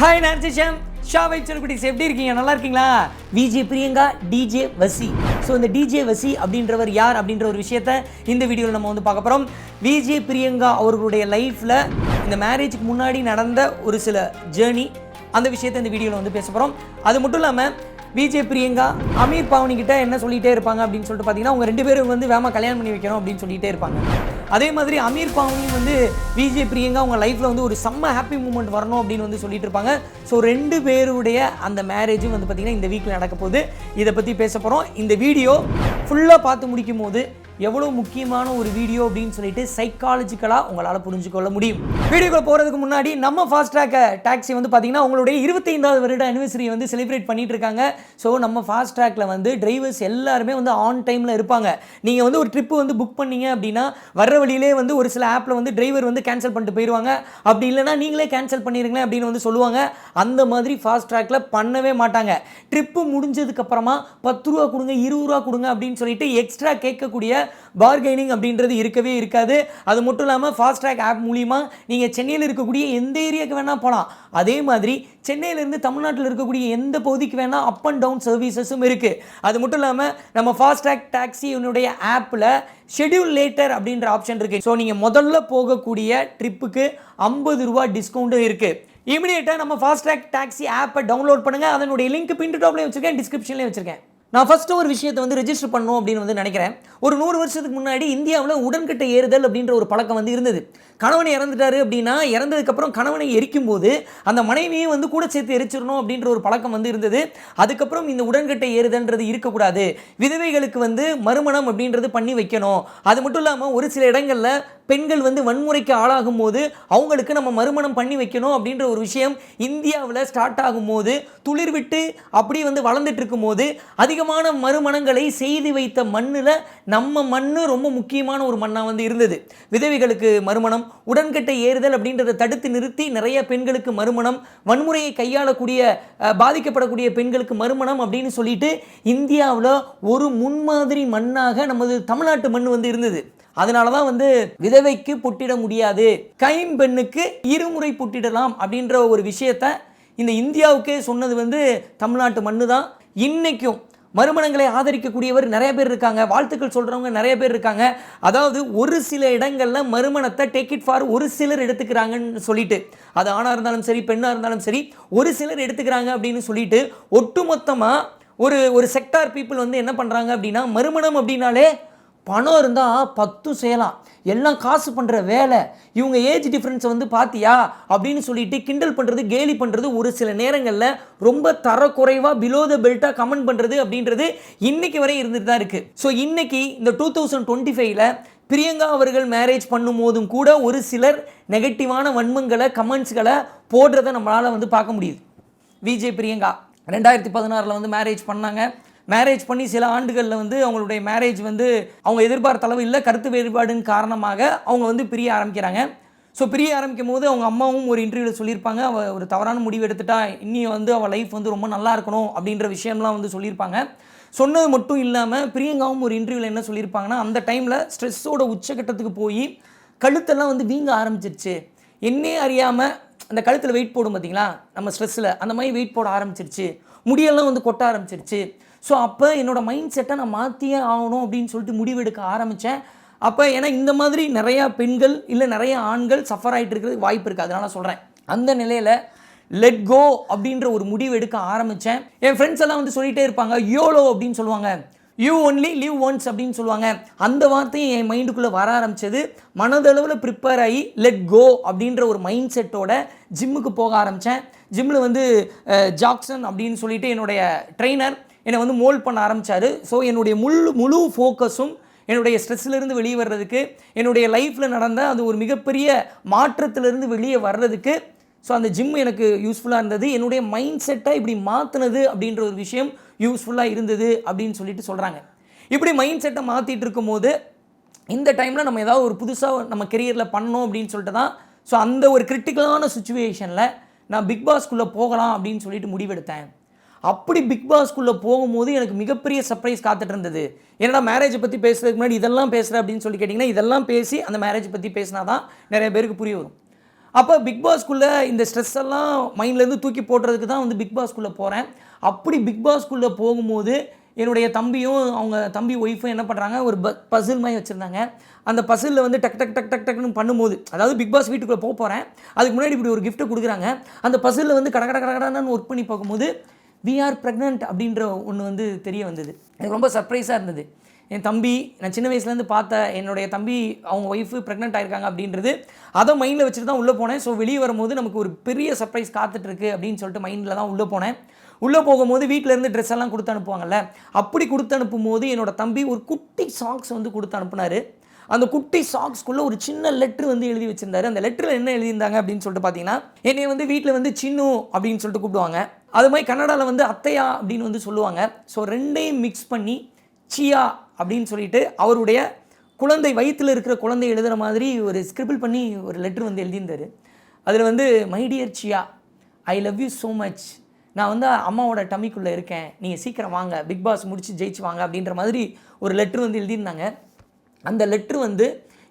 Hi நான் சிஷம் Shah vibe celebrities எப்படி இருக்கீங்க? நல்லா இருக்கீங்களா? VJ Priyanka DJ Vasi so இந்த டிஜே வசி அப்படின்றவர் யார் அப்படின்ற ஒரு விஷயத்த இந்த வீடியோவில் நம்ம வந்து பார்க்க போகிறோம் விஜே பிரியங்கா அவர்களுடைய லைஃப்பில் இந்த மேரேஜுக்கு முன்னாடி நடந்த ஒரு சில ஜேர்னி அந்த விஷயத்தை இந்த வீடியோவில் வந்து பேச போகிறோம் அது மட்டும் இல்லாமல் விஜே பிரியங்கா அமீர் பாவனி என்ன சொல்லிகிட்டே இருப்பாங்க அப்படின்னு சொல்லிட்டு பார்த்தீங்கன்னா அவங்க ரெண்டு பேரும் வந்து வேமா கல்யாணம் பண்ணி வைக்கணும் அப்படின்னு சொல்லிகிட்டே இருப்பாங்க. அதே மாதிரி அமீர் பாவனியும் வந்து விஜே பிரியங்கா அவங்க லைஃப்பில் வந்து ஒரு செம்ம ஹாப்பி மூமெண்ட் வரணும் அப்படின்னு வந்து சொல்லிட்டு இருப்பாங்க. ஸோ ரெண்டு பேருடைய அந்த மேரேஜும் வந்து பார்த்திங்கன்னா இந்த வீக்கில் நடக்க போகுது. இதை பற்றி பேச போகிறோம் இந்த வீடியோ ஃபுல்லாக பார்த்து முடிக்கும் போது எவ்வளோ முக்கியமான ஒரு வீடியோ அப்படின்னு சொல்லிட்டு சைக்காலஜிக்கலாக உங்களால் புரிஞ்சுக்கொள்ள முடியும். வீடியோக்குள்ள போகிறதுக்கு முன்னாடி நம்ம ஃபாஸ்ட் ட்ராக் டாக்ஸி வந்து பார்த்தீங்கன்னா உங்களுடைய இருபத்தைந்தாவது வருட அனிவர்சரி வந்து செலிப்ரேட் பண்ணிட்டு இருக்காங்க. ஸோ நம்ம ஃபாஸ்ட் ட்ராக்ல வந்து டிரைவர்ஸ் எல்லாருமே வந்து ஆன் டைமில் இருப்பாங்க. நீங்கள் வந்து ஒரு ட்ரிப்பு வந்து புக் பண்ணீங்க அப்படின்னா வர்ற வழியிலே வந்து ஒரு சில ஆப்பில் வந்து டிரைவர் வந்து கேன்சல் பண்ணிட்டு போயிடுவாங்க அப்படி இல்லைன்னா நீங்களே கேன்சல் பண்ணிடுங்களேன் அப்படின்னு வந்து சொல்லுவாங்க. அந்த மாதிரி ஃபாஸ்ட் ட்ராக்ல பண்ணவே மாட்டாங்க. ட்ரிப்பு முடிஞ்சதுக்கப்புறமா பத்து ரூபா கொடுங்க இருபது ரூபா கொடுங்க அப்படின்னு சொல்லிட்டு எக்ஸ்ட்ரா கேட்கக்கூடிய பார்கெனிங் அப்படின்றது இருக்கவே இருக்காது. அது மட்டும் இல்லாமல் ஃபாஸ்ட் ட்ராக் ஆப் மூலிமா நீங்கள் சென்னையில் இருக்கக்கூடிய எந்த ஏரியாவுக்கு வேணால் போகலாம் அதே மாதிரி சென்னையிலேருந்து தமிழ்நாட்டில் இருக்கக்கூடிய எந்த பகுதிக்கு வேணால் அப் அண்ட் டவுன் சர்வீசஸும் இருக்குது அது மட்டும் இல்லாமல் நம்ம ஃபாஸ்ட் ட்ராக் டாக்ஸியினுடைய ஆப்பில் ஷெட்யூல் லேட்டர் அப்படின்ற ஆப்ஷன் இருக்குது ஸோ நீங்கள் முதல்ல போகக்கூடிய ட்ரிப்புக்கு ஐம்பது ரூபா டிஸ்கவுண்ட்டும் இருக்குது இமிடியேட்டாக நம்ம ஃபாஸ்ட் ட்ராக் டாக்ஸி ஆப்பை டவுன்லோட் பண்ணுங்கள் அதனுடைய லிங்க் பின் டாப்லேயும் வச்சுருக்கேன் டிஸ்கிரிப்ஷன்லேயும் வச்சுருக்கேன். நான் ஃபஸ்ட்டு ஒரு விஷயத்தை வந்து ரெஜிஸ்டர் பண்ணணும் அப்படின்னு வந்து நினைக்கிறேன். ஒரு நூறு வருஷத்துக்கு முன்னாடி இந்தியாவில் உடன்கட்டை ஏறுதல் அப்படின்ற ஒரு பழக்கம் வந்து இருந்தது. கணவன் இறந்துட்டாரு அப்படின்னா இறந்ததுக்கப்புறம் கணவனை எரிக்கும் போது அந்த மனைவியும் வந்து கூட சேர்த்து எரிச்சிடணும் அப்படின்ற ஒரு பழக்கம் வந்து இருந்தது. அதுக்கப்புறம் இந்த உடன்கட்டை ஏறுதுன்றது இருக்கக்கூடாது. விதவைகளுக்கு வந்து மறுமணம் அப்படின்றது பண்ணி வைக்கணும். அது மட்டும் இல்லாமல் ஒரு சில இடங்களில் பெண்கள் வந்து வன்முறைக்கு ஆளாகும் போது அவங்களுக்கு நம்ம மறுமணம் பண்ணி வைக்கணும் அப்படின்ற ஒரு விஷயம் இந்தியாவில் ஸ்டார்ட் ஆகும்போது துளிர் விட்டு அப்படி வந்து வளர்ந்துட்டு இருக்கும்போது அதிகமான மறுமணங்களை செய்து வைத்த மண்ணில் நம்ம மண் ரொம்ப முக்கியமான ஒரு மண்ணாக வந்து இருந்தது. விதவைகளுக்கு மறுமணம் உடன்கட்டை ஏறுதல் அப்படின்றத தடுத்து நிறுத்தி நிறைய பெண்களுக்கு மறுமணம் வன்முறையை கையாளக்கூடிய பாதிக்கப்படக்கூடிய பெண்களுக்கு மறுமணம் அப்படின்னு சொல்லிட்டு இந்தியாவில் ஒரு முன்மாதிரி மண்ணாக நமது தமிழ்நாட்டு மண் வந்து இருந்தது. அதனால தான் வந்து விதவைக்கு பொட்டிட முடியாது கைம்பெண்ணுக்கு இருமுறை பொட்டிடலாம் அப்படின்ற ஒரு விஷயத்த இந்த இந்தியாவுக்கே சொன்னது வந்து தமிழ்நாட்டு மண்ணு தான் இன்னைக்கும் மறுமணங்களை ஆதரிக்கக்கூடியவர் நிறைய பேர் இருக்காங்க. வாழ்த்துக்கள் சொல்கிறவங்க நிறைய பேர் இருக்காங்க. அதாவது ஒரு சில இடங்களில் மறுமணத்தை டேக் இட் ஃபார் ஒரு சிலர் எடுத்துக்கிறாங்கன்னு சொல்லிட்டு அது ஆணாக இருந்தாலும் சரி பெண்ணாக இருந்தாலும் சரி ஒரு சிலர் எடுத்துக்கிறாங்க அப்படின்னு சொல்லிட்டு ஒட்டுமொத்தமாக ஒரு ஒரு செக்டார் பீப்புள் வந்து என்ன பண்ணுறாங்க அப்படின்னா மறுமணம் அப்படின்னாலே பணம் இருந்தால் பத்தும் செய்யலாம். எல்லாம் காசு பண்ணுற வேலை. இவங்க ஏஜ் டிஃப்ரென்ஸை வந்து பார்த்தியா அப்படின்னு சொல்லிட்டு கிண்டல் பண்ணுறது கேலி பண்ணுறது ஒரு சில நேரங்களில் ரொம்ப தரக்குறைவாக பிலோ த பெல்ட்டாக கமெண்ட் பண்ணுறது அப்படின்றது இன்னைக்கு வரை இருந்துட்டு தான் இருக்குது ஸோ இன்னைக்கு இந்த டூ தௌசண்ட் டுவெண்ட்டி ஃபைவ்ல பிரியங்கா அவர்கள் மேரேஜ் பண்ணும்போதும் கூட ஒரு சிலர் நெகட்டிவான வன்மங்களை கமெண்ட்ஸ்களை போடுறதை நம்மளால் வந்து பார்க்க முடியுது. விஜய் பிரியங்கா ரெண்டாயிரத்தி பதினாறில் வந்து மேரேஜ் பண்ணாங்க. மேரேஜ் பண்ணி சில ஆண்டுகளில் வந்து அவங்களுடைய மேரேஜ் வந்து அவங்க எதிர்பார்த்த அளவு இல்லை கருத்து வேறுபாடுன்னு காரணமாக அவங்க வந்து பிரிய ஆரம்பிக்கிறாங்க. ஸோ பிரிய ஆரம்பிக்கும் போது அவங்க அம்மாவும் ஒரு இன்டர்வியூவில் சொல்லியிருப்பாங்க. அவள் ஒரு தவறான முடிவு எடுத்துட்டா இன்னும் வந்து அவள் லைஃப் வந்து ரொம்ப நல்லா இருக்கணும் அப்படின்ற விஷயம்லாம் வந்து சொல்லியிருப்பாங்க. சொன்னது மட்டும் இல்லாமல் பிரியங்காவும் ஒரு இன்டர்வியூவில் என்ன சொல்லியிருப்பாங்கன்னா அந்த டைமில் ஸ்ட்ரெஸ்ஸோட உச்சக்கட்டத்துக்கு போய் கழுத்தெல்லாம் வந்து வீங்க ஆரம்பிச்சிருச்சு. என்னே அறியாமல் அந்த கழுத்தில் வெயிட் போடும் பார்த்தீங்களா நம்ம ஸ்ட்ரெஸ்ஸில் அந்த மாதிரி வெயிட் போட ஆரம்பிச்சிருச்சு. முடியெல்லாம் வந்து கொட்ட ஆரம்பிச்சிருச்சு. ஸோ அப்போ என்னோடய மைண்ட் செட்டை நான் மாற்றியே ஆகணும் அப்படின்னு சொல்லிட்டு முடிவெடுக்க ஆரம்பித்தேன் அப்போ ஏன்னா இந்த மாதிரி நிறையா பெண்கள் இல்லை நிறைய ஆண்கள் சஃபர் ஆகிட்டு இருக்கிறதுக்கு வாய்ப்பு இருக்குது அதனால சொல்கிறேன் அந்த நிலையில் லெட் கோ அப்படின்ற ஒரு முடிவு எடுக்க ஆரம்பித்தேன் என் ஃப்ரெண்ட்ஸ் எல்லாம் வந்து சொல்லிகிட்டே இருப்பாங்க யோலோ அப்படின்னு சொல்லுவாங்க. யூ ஒன்லி லிவ் ஒன்ஸ் அப்படின்னு சொல்லுவாங்க. அந்த வார்த்தையும் என் மைண்டுக்குள்ளே வர ஆரம்பிச்சது. மனதளவில் ப்ரிப்பேர் ஆகி லெட் கோ அப்படின்ற ஒரு மைண்ட் செட்டோட ஜிம்முக்கு போக ஆரம்பித்தேன் ஜிம்மில் வந்து ஜாக்சன் அப்படின்னு சொல்லிட்டு என்னுடைய ட்ரெயினர் என்னை வந்து மோல்ட் பண்ண ஆரம்பித்தார் ஸோ என்னுடைய முழு முழு ஃபோக்கஸும் என்னுடைய ஸ்ட்ரெஸ்ஸிலிருந்து வெளியே வர்றதுக்கு என்னுடைய லைஃப்பில் நடந்த அது ஒரு மிகப்பெரிய மாற்றத்திலிருந்து வெளியே வர்றதுக்கு ஸோ அந்த ஜிம் எனக்கு யூஸ்ஃபுல்லாக இருந்தது. என்னுடைய மைண்ட் செட்டை இப்படி மாற்றினது அப்படின்ற ஒரு விஷயம் யூஸ்ஃபுல்லாக இருந்தது அப்படின்னு சொல்லிட்டு சொல்கிறாங்க இப்படி மைண்ட் செட்டை மாற்றிட்டு இருக்கும்போது இந்த டைமில் நம்ம ஏதாவது ஒரு புதுசாக நம்ம கெரியரில் பண்ணோம் அப்படின்னு சொல்லிட்டு தான் ஸோ அந்த ஒரு கிரிட்டிக்கலான சுச்சுவேஷனில் நான் பிக் பாஸ்க்குள்ளே போகலாம் அப்படின்னு சொல்லிட்டு முடிவெடுத்தேன். அப்படி பிக் பாஸ்க்குள்ளே போகும்போது எனக்கு மிகப்பெரிய சர்ப்ரைஸ் காத்துட்டு இருந்தது. என்னடா மேரேஜை பற்றி பேசுறதுக்கு முன்னாடி இதெல்லாம் பேசுகிறேன் அப்படின்னு சொல்லி கேட்டிங்கன்னா இதெல்லாம் பேசி அந்த மேரேஜ் பற்றி பேசினா தான் நிறைய பேருக்கு புரிய வரும். அப்போ பிக் பாஸ்க்குள்ளே இந்த ஸ்ட்ரெஸ் எல்லாம் மைண்ட்லேருந்து தூக்கி போடுறதுக்கு தான் வந்து பிக் பாஸ்க்குள்ளே போகிறேன் அப்படி பிக் பாஸ்க்குள்ளே போகும்போது என்னுடைய தம்பியும் அவங்க தம்பி ஒய்ஃபும் என்ன பண்ணுறாங்க ஒரு ப பசில் மாதிரி வச்சுருந்தாங்க. அந்த பசிலில் வந்து டக் டக் டக் டக் டக்னு பண்ணும்போது அதாவது பிக் பாஸ் வீட்டுக்குள்ளே போக போகிறேன் அதுக்கு முன்னாடி இப்படி ஒரு கிஃப்ட்டை கொடுக்குறாங்க. அந்த பசிலில் வந்து கட கட ஒர்க் பண்ணி பார்க்கும்போது வி ஆர் ப்ரெக்னென்ட் அப்படின்ற ஒன்று வந்து தெரிய வந்தது. எனக்கு ரொம்ப சர்ப்ரைஸாக இருந்தது. என் தம்பி நான் சின்ன வயசுலேருந்து பார்த்த என்னுடைய தம்பி அவங்க ஒய்ஃபு ப்ரெக்னென்ட் ஆயிருக்காங்க அப்படின்றது அதை மைண்டில் வச்சுட்டு தான் உள்ளே போனேன். ஸோ வெளியே வரும்போது நமக்கு ஒரு பெரிய சர்ப்ரைஸ் காத்துட்ருக்கு அப்படின்னு சொல்லிட்டு மைண்டில் தான் உள்ளே போனேன். உள்ளே போகும்போது வீட்டில் இருந்து ட்ரெஸ் எல்லாம் கொடுத்து அனுப்புவாங்கல்ல அப்படி கொடுத்து அனுப்பும் போது என்னோட தம்பி ஒரு குட்டி சாக்ஸ் வந்து கொடுத்து அனுப்புனார். அந்த குட்டி சாக்ஸ்க்குள்ளே ஒரு சின்ன லெட்ரு வந்து எழுதி வச்சிருந்தாரு. அந்த லெட்டரில் என்ன எழுதியிருந்தாங்க அப்படின்னு சொல்லிட்டு பார்த்தீங்கன்னா என்னை வந்து வீட்டில் வந்து சின்னு அப்படின்னு சொல்லிட்டு கூப்பிடுவாங்க. அது மாதிரி கன்னடாவில் வந்து அத்தையா அப்படின்னு வந்து சொல்லுவாங்க. ஸோ ரெண்டையும் மிக்ஸ் பண்ணி சியா அப்படின்னு சொல்லிட்டு அவருடைய குழந்தை வயிற்றில் இருக்கிற குழந்தை எழுதுகிற மாதிரி ஒரு ஸ்கிரிபிள் பண்ணி ஒரு லெட்ரு வந்து எழுதியிருந்தாரு. அதில் வந்து my dear Siya I love you so much நான் வந்து அம்மாவோட டமிக்குள்ளே இருக்கேன். நீங்கள் சீக்கிரம் வாங்க. பிக் பாஸ் முடித்து ஜெயிச்சு வாங்க. அப்படின்ற மாதிரி ஒரு லெட்ரு வந்து எழுதியிருந்தாங்க. அந்த லெட்ரு வந்து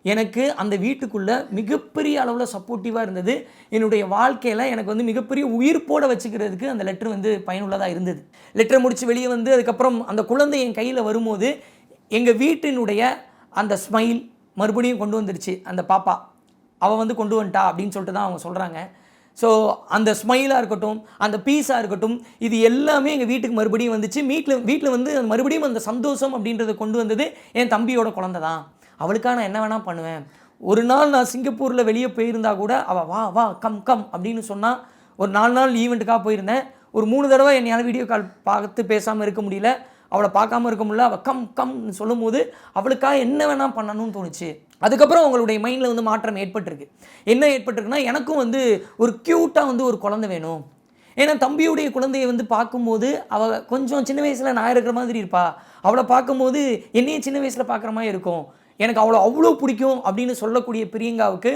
எனக்கு அந்த வீட்டுக்குள்ளே மிகப்பெரிய அளவில் சப்போர்ட்டிவாக இருந்தது. என்னுடைய வாழ்க்கையில் எனக்கு வந்து மிகப்பெரிய உயிர்ப்போட வச்சுக்கிறதுக்கு அந்த லெட்ரு வந்து பயனுள்ளதாக இருந்தது. லெட்டரை முடித்து வெளியே வந்து அதுக்கப்புறம் அந்த குழந்தை என் கையில் வரும்போது எங்கள் வீட்டினுடைய அந்த ஸ்மைல் மறுபடியும் கொண்டு வந்துருச்சு. அந்த பாப்பா அவள் வந்து கொண்டு வந்துட்டா அப்படின்னு சொல்லிட்டு தான் அவங்க சொல்கிறாங்க ஸோ அந்த ஸ்மைலாக இருக்கட்டும் அந்த பீஸாக இருக்கட்டும் இது எல்லாமே எங்கள் வீட்டுக்கு மறுபடியும் வந்துச்சு. வீட்டில் வீட்டில் வந்து மறுபடியும் அந்த சந்தோஷம் அப்படின்றத கொண்டு வந்தது என் தம்பியோட குழந்தை தான். அவளுக்காக நான் என்ன வேணால் பண்ணுவேன். ஒரு நாள் நான் சிங்கப்பூரில் வெளியே போயிருந்தா கூட அவள் வா வா கம் கம் அப்படின்னு சொன்னால் ஒரு நாலு நாள் ஈவெண்ட்டுக்காக போயிருந்தேன். ஒரு மூணு தடவை என்னால் வீடியோ கால் பார்த்து பேசாமல் இருக்க முடியல. அவளை பார்க்காம இருக்க முடியல. அவள் கம் கம்னு சொல்லும்போது அவளுக்காக என்ன வேணால் பண்ணணும்னு தோணுச்சு. அதுக்கப்புறம் அவங்களுடைய மைண்டில் வந்து மாற்றம் ஏற்பட்டிருக்கு. என்ன ஏற்பட்டிருக்குன்னா எனக்கும் வந்து ஒரு க்யூட்டாக வந்து ஒரு குழந்தை வேணும். ஏன்னா தம்பியுடைய குழந்தையை வந்து பார்க்கும்போது அவள் கொஞ்சம் சின்ன வயசில் நான் இருக்கிற மாதிரி இருப்பா. அவளை பார்க்கும்போது என்னையும் சின்ன வயசில் பார்க்குற மாதிரி இருக்கும். எனக்கு அவ்வளோ அவ்வளோ பிடிக்கும் அப்படின்னு சொல்லக்கூடிய பிரியங்காவுக்கு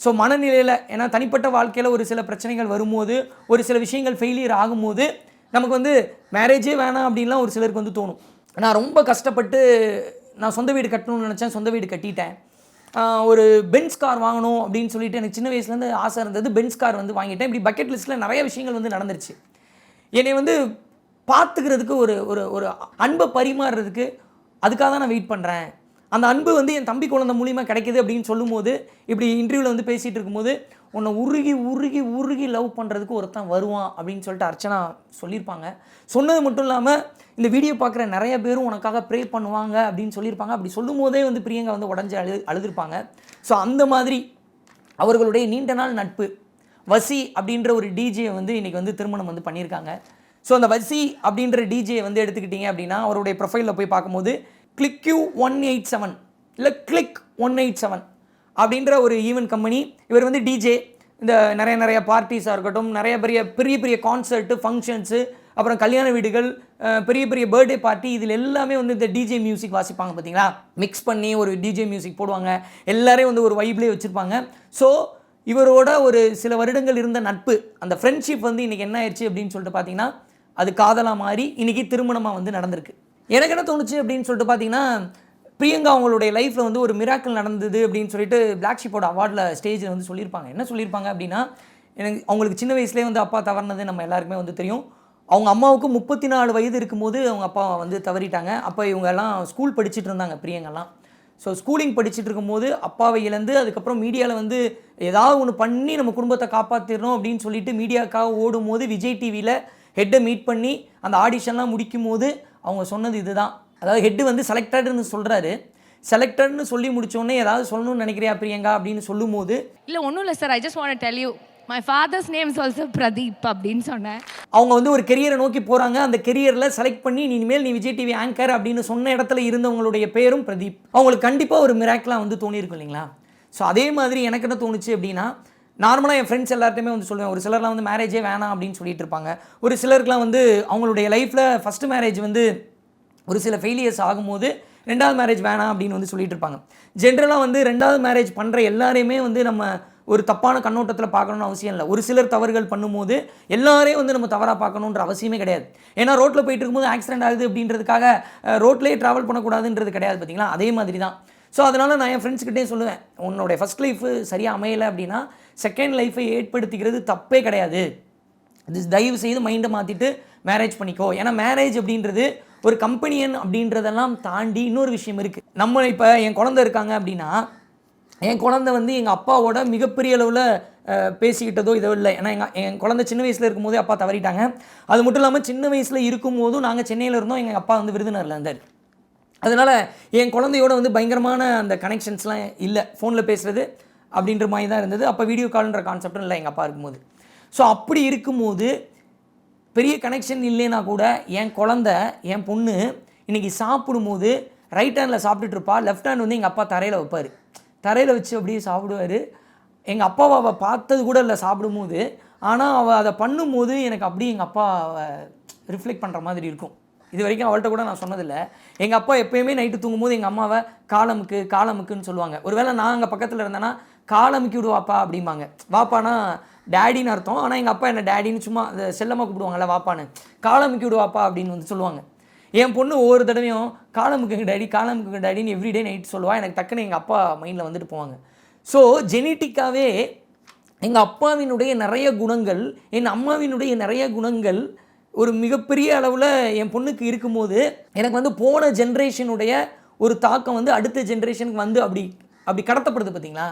ஸோ மனநிலையில் ஏன்னா தனிப்பட்ட வாழ்க்கையில் ஒரு சில பிரச்சனைகள் வரும்போது ஒரு சில விஷயங்கள் ஃபெயிலியர் ஆகும்போது நமக்கு வந்து மேரேஜே வேணாம் அப்படின்லாம் ஒரு சிலருக்கு வந்து தோணும். நான் ரொம்ப கஷ்டப்பட்டு நான் சொந்த வீடு கட்டணும்னு நினச்சேன் சொந்த வீடு கட்டிட்டேன். ஒரு பென்ஸ் கார் வாங்கணும் அப்படின்னு சொல்லிட்டு எனக்கு சின்ன வயசுலேருந்து ஆசை இருந்தது பென்ஸ் கார் வந்து வாங்கிட்டேன். இப்படி பக்கெட் லிஸ்ட்டில் நிறைய விஷயங்கள் வந்து நடந்துருச்சு. என்னை வந்து பார்த்துக்கிறதுக்கு ஒரு ஒரு ஒரு அன்பை பரிமாறுறதுக்கு அதுக்காக தான் நான் வெயிட் பண்ணுறேன் அந்த அன்பு வந்து என் தம்பி குழந்தை மூலியமாக கிடைக்குது அப்படின்னு சொல்லும்போது இப்படி இன்டர்வியூவில் வந்து பேசிகிட்டு இருக்கும்போது உன்னை உருகி உருகி உருகி லவ் பண்ணுறதுக்கு ஒருத்தன் வருவான் அப்படின்னு சொல்லிட்டு அர்ச்சனா சொல்லியிருப்பாங்க. சொன்னது மட்டும் இல்லாமல் இந்த வீடியோ பார்க்குற நிறைய பேரும் உனக்காக ப்ரே பண்ணுவாங்க அப்படின்னு சொல்லியிருப்பாங்க. அப்படி சொல்லும் போதே வந்து பிரியங்கா வந்து உடஞ்சி அழு அழுதுருப்பாங்க. ஸோ அந்த மாதிரி அவர்களுடைய நீண்ட நாள் நட்பு வசி அப்படின்ற ஒரு டிஜே வந்து இன்றைக்கி வந்து திருமணம் வந்து பண்ணியிருக்காங்க. ஸோ அந்த வசி அப்படின்ற டிஜே வந்து எடுத்துக்கிட்டிங்க அப்படின்னா அவருடைய ப்ரொஃபைலில் போய் பார்க்கும்போது கிளிக்யூ ஒன் எயிட் செவன் இல்லை கிளிக் ஒன் எயிட் செவன் அப்படின்ற ஒரு ஈவென்ட் கம்பெனி இவர் வந்து டிஜே இந்த நிறைய நிறைய பார்ட்டிஸாக இருக்கட்டும் நிறைய பெரிய பெரிய பெரிய கான்சர்ட்டு ஃபங்க்ஷன்ஸு அப்புறம் கல்யாண வீடுகள் பெரிய பெரிய பர்த்டே பார்ட்டி இதில் எல்லாமே வந்து இந்த டிஜே மியூசிக் வாசிப்பாங்க பார்த்தீங்களா? மிக்ஸ் பண்ணி ஒரு டிஜே மியூசிக் போடுவாங்க. எல்லாரையும் வந்து ஒரு வைப்லேயே வச்சுருப்பாங்க. ஸோ இவரோட ஒரு சில வருடங்கள் இருந்த நட்பு அந்த ஃப்ரெண்ட்ஷிப் வந்து இன்றைக்கி என்ன ஆயிடுச்சு அப்படின்னு சொல்லிட்டு பார்த்தீங்கன்னா அது காதலாக மாறி இன்றைக்கி திருமணமாக வந்து நடந்திருக்கு. எனக்கு என்ன தோணுச்சு அப்படின்னு சொல்லிட்டு பார்த்தீங்கன்னா பிரியங்கா அவங்களுடைய லைஃப்பில் வந்து ஒரு மிராக்கள் நடந்தது அப்படின்னு சொல்லிட்டு பிளாக் ஷிப்போட அவார்டில் ஸ்டேஜில் வந்து சொல்லியிருப்பாங்க. என்ன சொல்லியிருப்பாங்க அப்படின்னா எனக்கு அவங்களுக்கு சின்ன வயசுலேயே வந்து அப்பா தவறினது நம்ம எல்லாருக்குமே வந்து தெரியும். அவங்க அம்மாவுக்கு முப்பத்தி நாலு வயது இருக்கும்போது அவங்க அப்பா வந்து தவறிட்டாங்க. அப்போ இவங்க எல்லாம் ஸ்கூல் படிச்சுட்டு இருந்தாங்க பிரியங்கெல்லாம். ஸோ ஸ்கூலிங் படிச்சுட்டு இருக்கும்போது அப்பாவை இழந்து அதுக்கப்புறம் மீடியாவில் வந்து ஏதாவது ஒன்று பண்ணி நம்ம குடும்பத்தை காப்பாற்றிடணும் அப்படின்னு சொல்லிட்டு ஓடும் ஓடும்போது விஜய் டிவியில் ஹெட்டை மீட் பண்ணி அந்த ஆடிஷன்லாம் முடிக்கும் போது அவங்க சொன்னது இதுதான். அதாவது ஹெட்டு வந்து செலக்டட்னு சொல்கிறாரு செலக்டட்னு சொல்லி முடிச்சோடனே ஏதாவது சொல்லணும்னு நினைக்கிறியா பிரியங்கா அப்படின்னு சொல்லும்போது இல்லை ஒன்றும் இல்லை sir I just want tell you my father's names also Pradeep அப்படின்னு சொன்னேன். அவங்க வந்து ஒரு கெரியரை நோக்கி போகிறாங்க அந்த கெரியரில் செலக்ட் பண்ணி இனிமேல் நீ விஜய் டிவி ஆங்கர் அப்படின்னு சொன்ன இடத்துல இருந்தவங்களுடைய பேரும் பிரதீப். அவங்களுக்கு கண்டிப்பாக ஒரு மிராக்கெலாம் வந்து தோணியிருக்கும் இல்லைங்களா? ஸோ அதே மாதிரி எனக்கு என்ன தோணுச்சு அப்படின்னா நார்மலாக என் ஃப்ரெண்ட்ஸ் எல்லார்ட்டையுமே வந்து சொல்லுவேன் ஒரு சிலர்லாம் வந்து மேரேஜே வேணாம் அப்படின்னு சொல்லிட்டு இருப்பாங்க. ஒரு சிலருக்குலாம் வந்து அவங்களுடைய லைஃப்பில் ஃபஸ்ட்டு மேரேஜ் வந்து ஒரு சில ஃபெயிலியர்ஸ் ஆகும்போது ரெண்டாவது மேரேஜ் வேணாம் அப்படின்னு வந்து சொல்லிட்டு இருப்பாங்க. ஜென்ரலாக வந்து ரெண்டாவது மேரேஜ் பண்ணுற எல்லாரையுமே வந்து நம்ம ஒரு தப்பான கண்ணோட்டத்தில் பார்க்கணும்னு அவசியம் இல்லை. ஒரு சிலர் தவறுகள் பண்ணும்போது எல்லாரையும் வந்து நம்ம தவறாக பார்க்கணுன்ற அவசியமே கிடையாது. ஏன்னா ரோட்டில் போயிட்டு இருக்கும்போது ஆக்சிடென்ட் ஆகுது அப்படின்றதுக்காக ரோட்லேயே ட்ராவல் பண்ணக்கூடாதுன்றது கிடையாது பார்த்தீங்களா அதே மாதிரி தான் ஸோ அதனால் நான் என் ஃப்ரெண்ட்ஸ்கிட்டே சொல்லுவேன் உன்னோடைய ஃபஸ்ட் லைஃப் சரியாக அமையலை அப்படின்னா செகண்ட் லைஃப்பை ஏற்படுத்திக்கிறது தப்பே கிடையாது. இது தயவு செய்து மைண்டை மாற்றிட்டு மேரேஜ் பண்ணிக்கோ. ஏன்னா மேரேஜ் அப்படின்றது ஒரு கம்பெனியன் அப்படின்றதெல்லாம் தாண்டி இன்னொரு விஷயம் இருக்குது நம்ம இப்போ என் குழந்தை இருக்காங்க அப்படின்னா என் குழந்தை வந்து எங்கள் அப்பாவோட மிகப்பெரிய அளவில் பேசிக்கிட்டதோ இதோ இல்லை. ஏன்னா எங்கள் என் குழந்தை சின்ன வயசில் இருக்கும்போதே அப்பா தவறிட்டாங்க. அது மட்டும் இல்லாமல் சின்ன வயசில் இருக்கும்போதும் நாங்கள் சென்னையில் இருந்தோம். எங்கள் அப்பா வந்து விருதுநரில் இருந்தார். அதனால் என் குழந்தையோட வந்து பயங்கரமான அந்த கனெக்ஷன்ஸ்லாம் இல்லை. ஃபோனில் பேசுகிறது அப்படின்ற மாதிரி தான் இருந்தது. அப்போ வீடியோ கால்ன்ற கான்செப்டும் இல்லை எங்கள் அப்பா இருக்கும்போது. ஸோ அப்படி இருக்கும்போது பெரிய கனெக்ஷன் இல்லைனா கூட என் குழந்த என் பொண்ணு இன்னைக்கு சாப்பிடும்போது ரைட் ஹேண்டில் சாப்பிட்டுட்டு இருப்பா. லெஃப்ட் ஹேண்ட் வந்து எங்கள் அப்பா தரையில் வைப்பார். தரையில் வச்சு அப்படியே சாப்பிடுவார். எங்கள் அப்பாவை அவள் பார்த்தது கூட இல்லை சாப்பிடும்போது. ஆனால் அவள் அதை பண்ணும்போது எனக்கு அப்படியே எங்கள் அப்பா ரிஃப்ளெக்ட் பண்ணுற மாதிரி இருக்கும். இது வரைக்கும் அவள்கிட்ட கூட நான் சொன்னதில்லை. எங்கள் அப்பா எப்பயுமே நைட்டு தூங்கும்போது எங்கள் அம்மாவை காலமுக்கு காலமுக்குன்னு சொல்லுவாங்க. ஒருவேளை நான் அங்கே பக்கத்தில் இருந்தேன்னா காலமுக்கி விடுவாப்பா அப்படிம்பாங்க. வாப்பானா டேடின்னு அர்த்தம். ஆனால் எங்கள் அப்பா என்ன டேடின்னு சும்மா அந்த செல்லமாக கூப்பிடுவாங்கல்ல வாப்பான்னு. காலமுக்கி விடுவாப்பா அப்படின்னு வந்து சொல்லுவாங்க. என் பொண்ணு ஒவ்வொரு தடவையும் காலமுக்குங்க டேடி காலமுக்குங்க டேடின்னு எவ்ரிடே நைட் சொல்லுவா. எனக்கு டக்குன்னு எங்கள் அப்பா மைண்டில் வந்துட்டு போவாங்க. ஸோ ஜெனிட்டிக்காகவே எங்கள் அப்பாவினுடைய நிறைய குணங்கள் என் அம்மாவினுடைய நிறைய குணங்கள் ஒரு மிகப்பெரிய அளவில் என் பொண்ணுக்கு இருக்கும்போது எனக்கு வந்து போன ஜென்ரேஷனுடைய ஒரு தாக்கம் வந்து அடுத்த ஜென்ரேஷனுக்கு வந்து அப்படி அப்படி கடத்தப்படுது பார்த்தீங்களா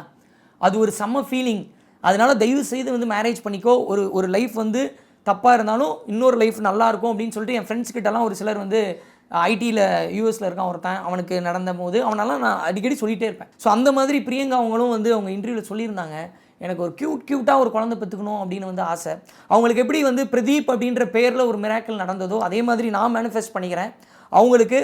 அது ஒரு செம்ம ஃபீலிங் அதனால் தயவு செய்து வந்து மேரேஜ் பண்ணிக்கோ. ஒரு ஒரு லைஃப் வந்து தப்பாக இருந்தாலும் இன்னொரு லைஃப் நல்லாயிருக்கும் அப்படின்னு சொல்லிட்டு என் ஃப்ரெண்ட்ஸ் கிட்டலாம் ஒரு சிலர் வந்து ஐடியில் யூஎஸில் இருக்கான் ஒருத்தன். அவனுக்கு நடந்த போது அவனெல்லாம் நான் அடிக்கடி சொல்லிகிட்டே இருப்பேன். ஸோ அந்த மாதிரி பிரியங்கா அவங்களும் வந்து அவங்க இன்டர்வியூவில் சொல்லியிருந்தாங்க. எனக்கு ஒரு க்யூட் க்யூட்டாக ஒரு குழந்தை பெற்றுக்கணும் அப்படின்னு வந்து ஆசை. அவங்களுக்கு எப்படி வந்து பிரதீப் அப்படின்ற பேரில் ஒரு மிராக்கிள் நடந்ததோ அதே மாதிரி நான் மேனிஃபெஸ்ட் பண்ணிக்கிறேன். அவங்களுக்கு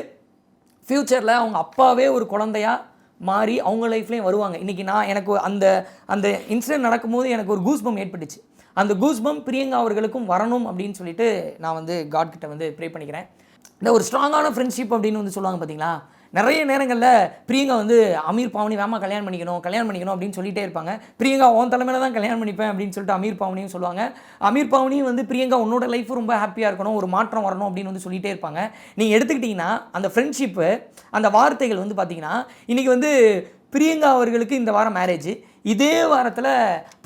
ஃப்யூச்சரில் அவங்க அப்பாவே ஒரு குழந்தையாக மாறி அவங்க லைஃப்லேயும் வருவாங்க. இன்றைக்கி நான் எனக்கு அந்த அந்த இன்சிடென்ட் நடக்கும்போது எனக்கு ஒரு கூஸ்பம் ஏற்பட்டுச்சு. அந்த கூஸ்பம் பிரியங்கா அவர்களுக்கும் வரணும் அப்படின்னு சொல்லிட்டு நான் வந்து காட்கிட்ட வந்து ப்ரே பண்ணிக்கிறேன். இந்த ஒரு ஸ்ட்ராங்கான ஃப்ரெண்ட்ஷிப் அப்படின்னு வந்து சொல்லுவாங்க பார்த்தீங்களா நிறைய நேரங்களில் பிரியங்கா வந்து அமீர் பாவனி வேமா கல்யாணம் பண்ணிக்கணும் கல்யாணம் பண்ணிக்கணும் அப்படின்னு சொல்லிட்டே இருப்பாங்க. பிரியங்கா உன் தலைமையில தான் கல்யாணம் பண்ணிப்பேன் அப்படின்னு சொல்லிட்டு அமீர் பாவனியும் சொல்லுவாங்க. அமீர் பாவனியும் வந்து பிரியங்கா உன்னோட லைஃப் ரொம்ப ஹாப்பியாக இருக்கணும் ஒரு மாற்றம் வரணும் அப்படின்னு வந்து சொல்லிகிட்டே இருப்பாங்க. நீங்கள் எடுத்துக்கிட்டிங்கன்னா அந்த ஃப்ரெண்ட்ஷிப்பு அந்த வார்த்தைகள் வந்து பார்த்தீங்கன்னா இன்றைக்கி வந்து பிரியங்கா அவர்களுக்கு இந்த வாரம் மேரேஜ் இதே வாரத்தில்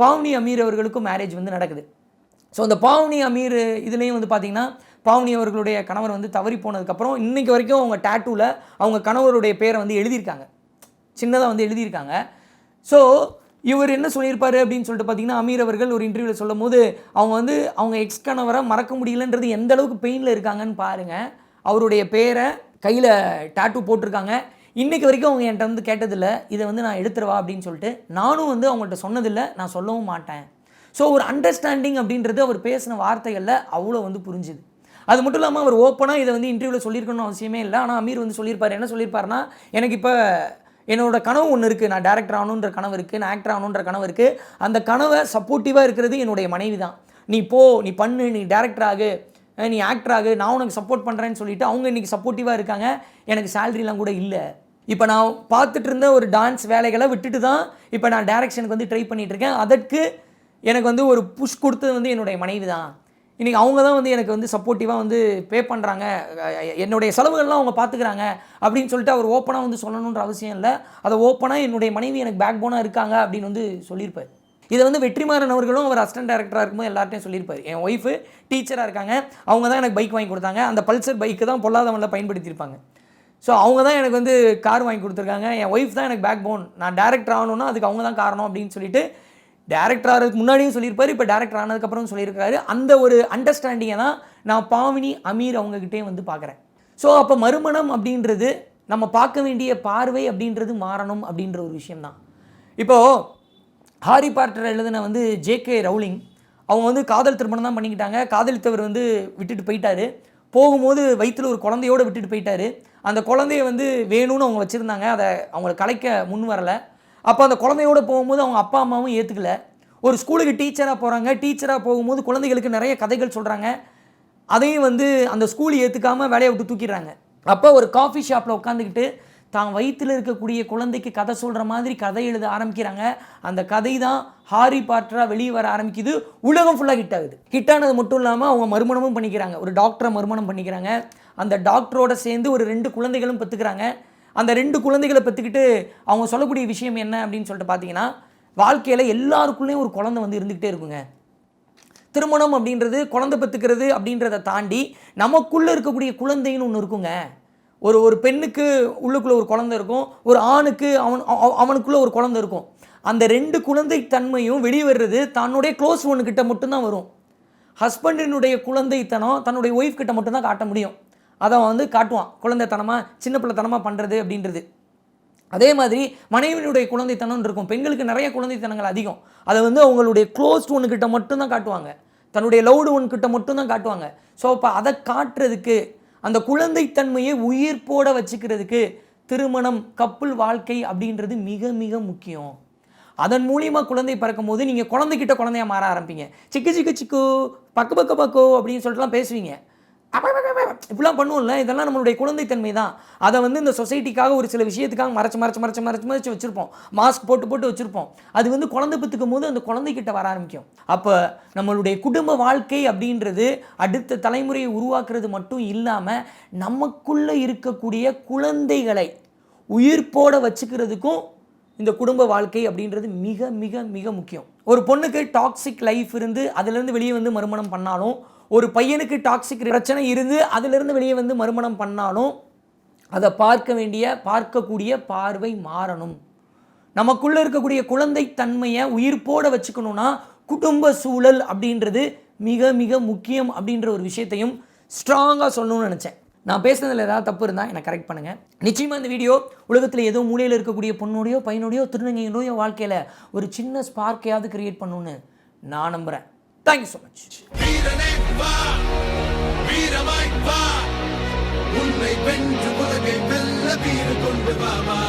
பாவனி அமீர் அவர்களுக்கும் மேரேஜ் வந்து நடக்குது. ஸோ அந்த பாவனி அமீர் இதுலேயும் வந்து பார்த்தீங்கன்னா பாவனி அவர்களுடைய கணவர் வந்து தவறி போனதுக்கப்புறம் இன்றைக்கி வரைக்கும் அவங்க டேட்டூவில் அவங்க கணவருடைய பேரை வந்து எழுதியிருக்காங்க. சின்னதாக வந்து எழுதியிருக்காங்க. ஸோ இவர் என்ன சொல்லியிருப்பார் அப்படின்னு சொல்லிட்டு பார்த்தீங்கன்னா அமீர் அவர்கள் ஒரு இன்டர்வியூவில் சொல்லும் போது அவங்க வந்து அவங்க எக்ஸ் கணவரை மறக்க முடியலன்றது எந்த அளவுக்கு பெயினில் இருக்காங்கன்னு பாருங்கள் அவருடைய பேரை கையில் டேட்டூ போட்டிருக்காங்க. இன்றைக்கு வரைக்கும் அவங்க என்கிட்ட வந்து கேட்டதில்லை இதை வந்து நான் எடுத்துருவா? அப்படின்னு சொல்லிட்டு. நானும் வந்து அவங்கள்ட்ட சொன்னதில்லை நான் சொல்லவும் மாட்டேன். ஸோ ஒரு அண்டர்ஸ்டாண்டிங் அப்படின்றது அவர் பேசின வார்த்தைகளில் அவ்வளோ வந்து புரிஞ்சுது. அது மட்டும் இல்லாமல் அவர் ஓப்பனாக இதை வந்து இன்டர்வியூவில் சொல்லியிருக்கணும்னு அவசியமே இல்லை. ஆனால் அமீர் வந்து சொல்லியிருப்பார். என்ன சொல்லியிருப்பாருன்னா எனக்கு இப்போ என்னோட கனவு ஒன்று இருக்குது நான் டேரக்டர் ஆகணுன்ற கனவு இருக்குது நான் ஆக்டர் ஆகணுன்ற கனவு இருக்குது அந்த கனவை சப்போர்ட்டிவாக இருக்கிறது என்னுடைய மனைவி தான் நீ போ நீ பண்ணு நீ டேரக்டர் ஆகு. நீ ஆக்டர் ஆகு. நான் உனக்கு சப்போர்ட் பண்ணுறேன்னு சொல்லிட்டு அவங்க இன்றைக்கி சப்போர்ட்டிவாக இருக்காங்க. எனக்கு சேலரிலாம் கூட இல்லை. இப்போ நான் பார்த்துட்டு இருந்த ஒரு டான்ஸ் வேலைகளை விட்டுட்டு தான் இப்போ நான் டேரெக்ஷனுக்கு வந்து ட்ரை பண்ணிகிட்ருக்கேன் இருக்கேன். அதற்கு எனக்கு வந்து ஒரு புஷ் கொடுத்தது வந்து என்னுடைய மனைவி தான் இன்றைக்கி அவங்க தான் வந்து எனக்கு வந்து சப்போர்ட்டிவாக வந்து பே பண்ணுறாங்க என்னுடைய செலவுகள்லாம் அவங்க பார்த்துக்கிறாங்க அப்படின்னு சொல்லிட்டு அவர் ஓப்பனாக வந்து சொல்லணுன்ற அவசியம் இல்லை. அதை ஓப்பனாக என்னுடைய மனைவி எனக்கு பேக் போனாக இருக்காங்க அப்படின்னு வந்து சொல்லியிருப்பார். இதை வந்து வெற்றிமாறன் அவர்களும் அவர் அசிஸ்டன்ட் டேரக்டராக இருக்கும்போது எல்லார்ட்டையும் சொல்லியிருப்பார். என் ஒய்ஃபு டீச்சராக இருக்காங்க. அவங்க தான் எனக்கு பைக் வாங்கி கொடுத்தாங்க. அந்த பல்சர் பைக்கு தான் பொல்லாதவனில் பயன்படுத்தியிருப்பாங்க. ஸோ அவங்க தான் எனக்கு வந்து கார் வாங்கி கொடுத்துருக்காங்க. என் ஒய்ஃப் தான் எனக்கு பேக் போன் நான் டேரக்டர் ஆகணும்னா அதுக்கு அவங்க தான் காரணம் அப்படின்னு சொல்லிட்டு டேரக்டர் ஆகிறதுக்கு முன்னாடியும் சொல்லியிருப்பார் இப்போ டேரக்டர் ஆனதுக்கப்புறம் சொல்லியிருக்காரு. அந்த ஒரு அண்டர்ஸ்டாண்டிங்கை தான் நான் பாவினி அமீர் அவங்கக்கிட்டே வந்து பார்க்குறேன். ஸோ அப்போ மறுமணம் அப்படின்றது நம்ம பார்க்க வேண்டிய பார்வை அப்படின்றது மாறணும் அப்படின்ற ஒரு விஷயம்தான் இப்போது ஹாரி பாட்டர் எழுதின வந்து ஜேகே ரவுலிங் அவங்க வந்து காதல் திருமணம் தான் பண்ணிக்கிட்டாங்க. காதலித்தவர் வந்து விட்டுட்டு போயிட்டாரு. போகும்போது வயிற்றில் ஒரு குழந்தையோடு விட்டுட்டு போயிட்டாரு. அந்த குழந்தைய வந்து வேணும்னு அவங்க வச்சுருந்தாங்க. அதை அவங்கள கலைக்க முன் வரலை. அப்போ அந்த குழந்தையோட போகும்போது அவங்க அப்பா அம்மாவும் ஏற்றுக்கல ஒரு ஸ்கூலுக்கு டீச்சராக போகிறாங்க டீச்சராக போகும்போது குழந்தைகளுக்கு நிறைய கதைகள் சொல்கிறாங்க அதையும் வந்து அந்த ஸ்கூல் ஏற்றுக்காமல் வேலையை விட்டு தூக்கிடுறாங்க. அப்போ ஒரு காஃபி ஷாப்பில் உட்காந்துக்கிட்டு தான் வயிற்றில் இருக்கக்கூடிய குழந்தைக்கு கதை சொல்கிற மாதிரி கதை எழுத ஆரம்பிக்கிறாங்க. அந்த கதை தான் ஹாரி பாட்டராக வெளியே வர ஆரம்பிக்குது. உலகம் ஃபுல்லாக ஹிட் ஆகுது. ஹிட் ஆனது மட்டும் இல்லாமல் அவங்க மறுமணமும் பண்ணிக்கிறாங்க. ஒரு டாக்டரை மறுமணம் பண்ணிக்கிறாங்க. அந்த டாக்டரோட சேர்ந்து ஒரு ரெண்டு குழந்தைகளும் பெற்றுக்கிறாங்க அந்த ரெண்டு குழந்தைகளை பற்றிக்கிட்டு அவங்க சொல்லக்கூடிய விஷயம் என்ன அப்படின்னு சொல்லிட்டு பார்த்தீங்கன்னா வாழ்க்கையில் எல்லாருக்குள்ளேயும் ஒரு குழந்தை வந்து இருந்துக்கிட்டே இருக்குங்க. திருமணம் அப்படின்றது குழந்தை பெற்றுக்கிறது அப்படின்றத தாண்டி நமக்குள்ளே இருக்கக்கூடிய குழந்தைன்னு ஒன்று இருக்குங்க. ஒரு ஒரு பெண்ணுக்கு உள்ளுக்குள்ளே ஒரு குழந்தை இருக்கும் ஒரு ஆணுக்கு அவன் அவனுக்குள்ளே ஒரு குழந்தை இருக்கும். அந்த ரெண்டு குழந்தை தன்மையும் வெளியே வர்றது தன்னுடைய க்ளோஸ் ஒன்றுக்கிட்ட மட்டும்தான் வரும். ஹஸ்பண்டினுடைய குழந்தைத்தனம் தன்னுடைய ஒய்ஃப் கிட்ட மட்டும்தான் காட்ட முடியும். அதை அவன் வந்து காட்டுவான். குழந்தைத்தனமாக சின்ன பிள்ளைத்தனமாக பண்ணுறது அப்படின்றது. அதே மாதிரி மனைவியினுடைய குழந்தைத்தனம் இருக்கும். பெண்களுக்கு நிறைய குழந்தைத்தனங்கள் அதிகம். அதை வந்து அவங்களுடைய க்ளோஸ்ட் ஒன்றுக்கிட்ட மட்டும்தான் காட்டுவாங்க. தன்னுடைய லவுடு ஒன்றுக்கிட்ட மட்டும்தான் காட்டுவாங்க. ஸோ அப்போ அதை காட்டுறதுக்கு அந்த குழந்தைத்தன்மையை உயிர்ப்போட வச்சுக்கிறதுக்கு திருமணம் கப்புள் வாழ்க்கை அப்படின்றது மிக மிக முக்கியம். அதன் மூலியமாக குழந்தை பிறக்கும் போது நீங்கள் குழந்தைகிட்ட குழந்தையாக மாற ஆரம்பிப்பீங்க. சிக்கு சிக்கு சிக்கு பக்கு பக்கு பக்கு அப்படின்னு சொல்லிட்டுலாம் பேசுவீங்க. இப்படிலாம் பண்ணுவோம்ல இதெல்லாம் நம்மளுடைய குழந்தைத்தன்மை தான் அதை வந்து இந்த சொசைட்டிக்காக ஒரு சில விஷயத்துக்காக மறைச்சு மறைச்சு மறைச்சு மறைச்சு மறைச்சு வச்சுருப்போம். மாஸ்க் போட்டு போட்டு வச்சுருப்போம். அது வந்து குழந்தை பத்துக்கும் போது அந்த குழந்தைகிட்ட வர ஆரம்பிக்கும். அப்போ நம்மளுடைய குடும்ப வாழ்க்கை அப்படின்றது அடுத்த தலைமுறையை உருவாக்குறது மட்டும் இல்லாமல் நமக்குள்ளே இருக்கக்கூடிய குழந்தைகளை உயிர்ப்போட வச்சுக்கிறதுக்கும் இந்த குடும்ப வாழ்க்கை அப்படின்றது மிக மிக மிக முக்கியம். ஒரு பொண்ணுக்கு டாக்ஸிக் லைஃப் இருந்து அதுலேருந்து வெளியே வந்து மறுமணம் பண்ணாலும் ஒரு பையனுக்கு டாக்ஸிக் பிரச்சனை இருந்து அதிலிருந்து வெளியே வந்து மறுமணம் பண்ணாலும் அதை பார்க்க வேண்டிய பார்க்கக்கூடிய பார்வை மாறணும். நமக்குள்ளே இருக்கக்கூடிய குழந்தை தன்மையை உயிர்ப்போட வச்சுக்கணும்னா குடும்ப சூழல் அப்படின்றது மிக மிக முக்கியம் அப்படின்ற ஒரு விஷயத்தையும் ஸ்ட்ராங்காக சொல்லணும்னு நினச்சேன். நான் பேசுனதில் ஏதாவது தப்பு இருந்தால் என்னை கரெக்ட் பண்ணுங்கள் நிச்சயமாக இந்த வீடியோ உலகத்தில் ஏதோ மூலையில் இருக்கக்கூடிய பொண்ணுடையோ பையனுடையோ திருநங்கையினுடைய வாழ்க்கையில் ஒரு சின்ன ஸ்பார்க்கையாவது கிரியேட் பண்ணணும்னு நான் நம்புகிறேன் தேங்க்யூ ஸோ மச் வா வீரமாய் வா. உன்னை வென்று உலகை வெல்ல வீறு கொண்டு வாவா